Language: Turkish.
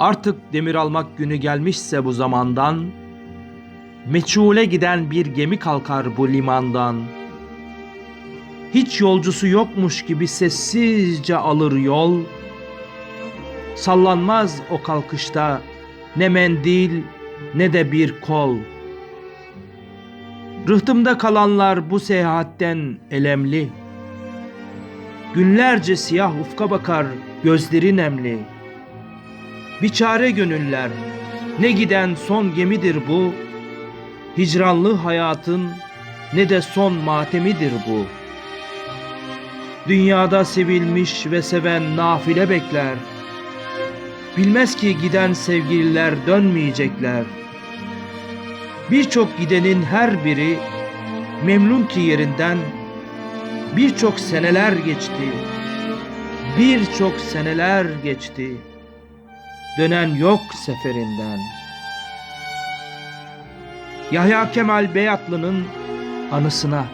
Artık demir almak günü gelmişse bu zamandan, meçhule giden bir gemi kalkar bu limandan. Hiç yolcusu yokmuş gibi sessizce alır yol, sallanmaz o kalkışta ne mendil ne de bir kol. Rıhtımda kalanlar bu seyahatten elemli. Günlerce siyah ufka bakar gözleri nemli. Biçare gönüller ne giden son gemidir bu. Hicranlı hayatın ne de son matemidir bu. Dünyada sevilmiş ve seven nafile bekler. Bilmez ki giden sevgililer dönmeyecekler. Birçok gidenin her biri memnun ki yerinden birçok seneler geçti. Birçok seneler geçti. Dönen yok seferinden. Yahya Kemal Beyatlı'nın anısına